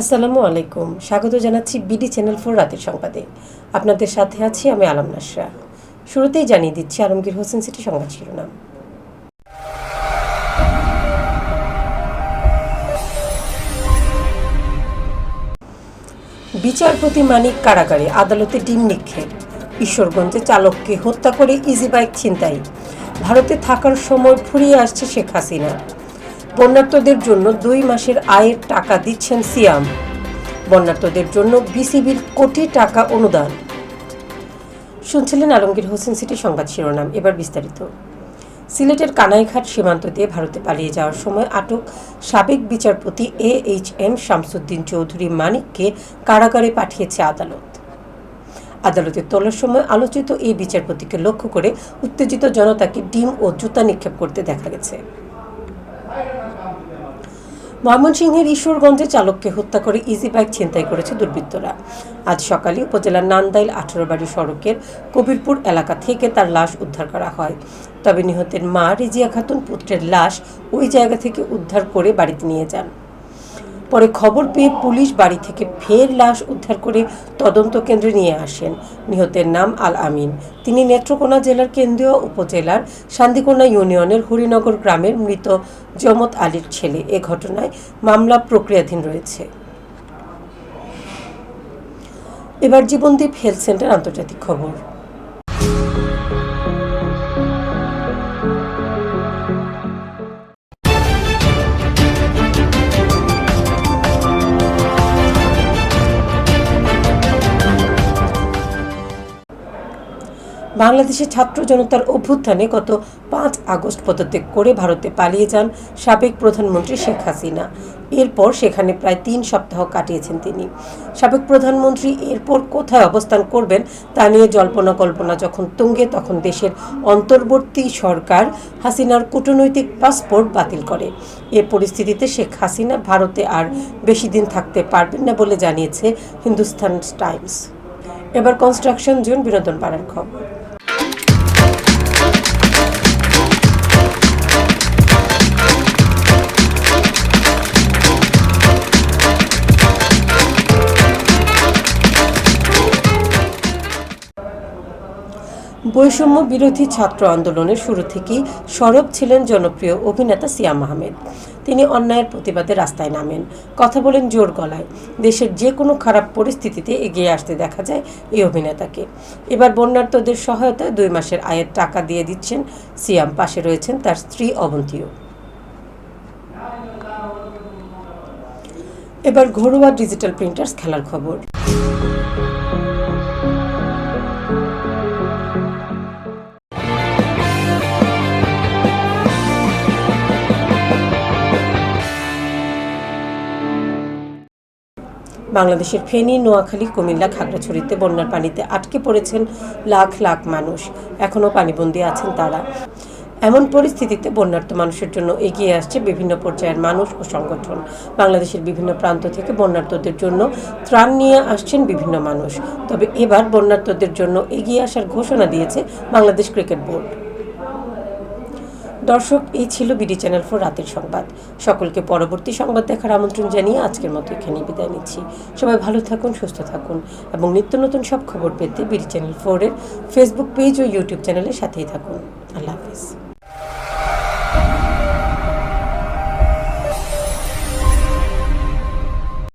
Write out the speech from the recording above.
আসসালামু আলাইকুম। স্বাগত জানাচ্ছি বিডি চ্যানেল ফোর রাতের সংবাদে। আপনাদের সাথে আছি আমি আলম নাসরা। শুরুতেই জানিয়ে দিচ্ছি আলমগীর হোসেন সিটি সংবাদ শিরোনাম। বিচারপতি মানিক কারাগারে আদালতে ডিম নিক্ষেপ। ঈশ্বরগঞ্জে চালককে হত্যা করে ইজি বাইক ছিনতাই। ভারতে থাকার সময় ফুরিয়ে আসছে শেখ হাসিনা। বন্যার্তদের জন্য দুই মাসের আয়ের টাকা দিচ্ছেন সিয়াম। বন্যার্তদের জন্য বিসিবির কোটি টাকা অনুদান। শুনছিলেন আলমগীর হোসেন সিটি সংবাদ শিরোনাম। এবার বিস্তারিত। সিলেটের কানাইঘাট সীমান্ত দিয়ে ভারতে পালিয়ে যাওয়ার সময় আটক সাবেক বিচারপতি A H M Shamsuddin Chowdhury মানিককে কারাগারে পাঠিয়েছে আদালত। আদালতে তোলার সময় আলোচিত এই বিচারপতিকে লক্ষ্য করে উত্তেজিত জনতাকে ডিম ও জুতা নিক্ষেপ করতে দেখা গেছে। ময়মনসিংহের ঈশ্বরগঞ্জে চালককে হত্যা করে ইজি বাইক ছিনতাই করেছে দুর্বৃত্তরা। আজ সকালে উপজেলার নান্দাইল আঠারোবাড়ি সড়কের কবিরপুর এলাকা থেকে তার লাশ উদ্ধার করা হয়। তবে নিহতের মা রিজিয়া খাতুন পুত্রের লাশ ওই জায়গা থেকে উদ্ধার করে বাড়িতে নিয়ে যান। পরে খবর পেয়ে পুলিশ বাড়ি থেকে ফের লাশ উদ্ধার করে তদন্ত কেন্দ্রে নিয়ে আসেন। নিহতের নাম আল আমিন। তিনি নেত্রকোনা জেলার কেন্দ্রীয় উপজেলার শান্তিকোনা ইউনিয়নের হরিনগর গ্রামের মৃত জমত আলীর ছেলে। এ ঘটনায় মামলা প্রক্রিয়াধীন রয়েছে। এবার জীবনদীপ হেলথ সেন্টার আন্তর্জাতিক খবর। বাংলাদেশের ছাত্র জনতার অভ্যুত্থানে গত পাঁচ আগস্ট পদত্যাগ করে ভারতে পালিয়ে যান সাবেক প্রধানমন্ত্রী শেখ হাসিনা। এরপর সেখানে প্রায় তিন সপ্তাহ কাটিয়েছেন তিনি। সাবেক প্রধানমন্ত্রী এরপর কোথায় অবস্থান করবেন তা নিয়ে জল্পনা কল্পনা যখন তুঙ্গে, তখন দেশের অন্তর্বর্তী সরকার হাসিনার কূটনৈতিক পাসপোর্ট বাতিল করে। এ পরিস্থিতিতে শেখ হাসিনা ভারতে আর বেশি দিন থাকতে পারবেন না বলে জানিয়েছে হিন্দুস্তান টাইমস। এবার কনস্ট্রাকশন জোন, বিনোদন পাড়ার খবর। বৈষম্য বিরোধী ছাত্র আন্দোলনের শুরু থেকেই সরব ছিলেন জনপ্রিয় অভিনেতা সিয়াম আহমেদ। তিনি অন্যায়ের প্রতিবাদে রাস্তায় নামেন, কথা বলেন জোর গলায়। দেশের যে কোনো খারাপ পরিস্থিতিতে এগিয়ে আসতে দেখা যায় এই অভিনেতাকে। এবার বন্যার্তদের সহায়তায় দুই মাসের আয়ের টাকা দিয়ে দিচ্ছেন সিয়াম, পাশে রয়েছেন তার স্ত্রী অবন্তীও। এবার ঘরোয়া ডিজিটাল প্রিন্টার্স খেলার খবর। বাংলাদেশের ফেনী, নোয়াখালী, কুমিল্লা, খাগড়াছড়িতে বন্যার পানিতে আটকে পড়েছেন লাখ লাখ মানুষ। এখনও পানিবন্দী আছেন তারা। এমন পরিস্থিতিতে বন্যার্ত মানুষের জন্য এগিয়ে আসছে বিভিন্ন পর্যায়ের মানুষ ও সংগঠন। বাংলাদেশের বিভিন্ন প্রান্ত থেকে বন্যার্তদের জন্য ত্রাণ নিয়ে আসছেন বিভিন্ন মানুষ। তবে এবার বন্যার্তদের জন্য এগিয়ে আসার ঘোষণা দিয়েছে বাংলাদেশ ক্রিকেট বোর্ড। দর্শক, এই ছিল বিডি চ্যানেল ফোর রাতের সংবাদ। সকলকে পরবর্তী সংবাদ দেখার আমন্ত্রণ জানিয়ে আজকের মতো এখানে বিদায় নিচ্ছি। সবাই ভালো থাকুন, সুস্থ থাকুন এবং নিত্য নতুন সব খবর পেতে বিডি চ্যানেল ফোরের ফেসবুক পেজ ও ইউটিউব চ্যানেলের সাথেই থাকুন। আল্লাহ হাফিজ।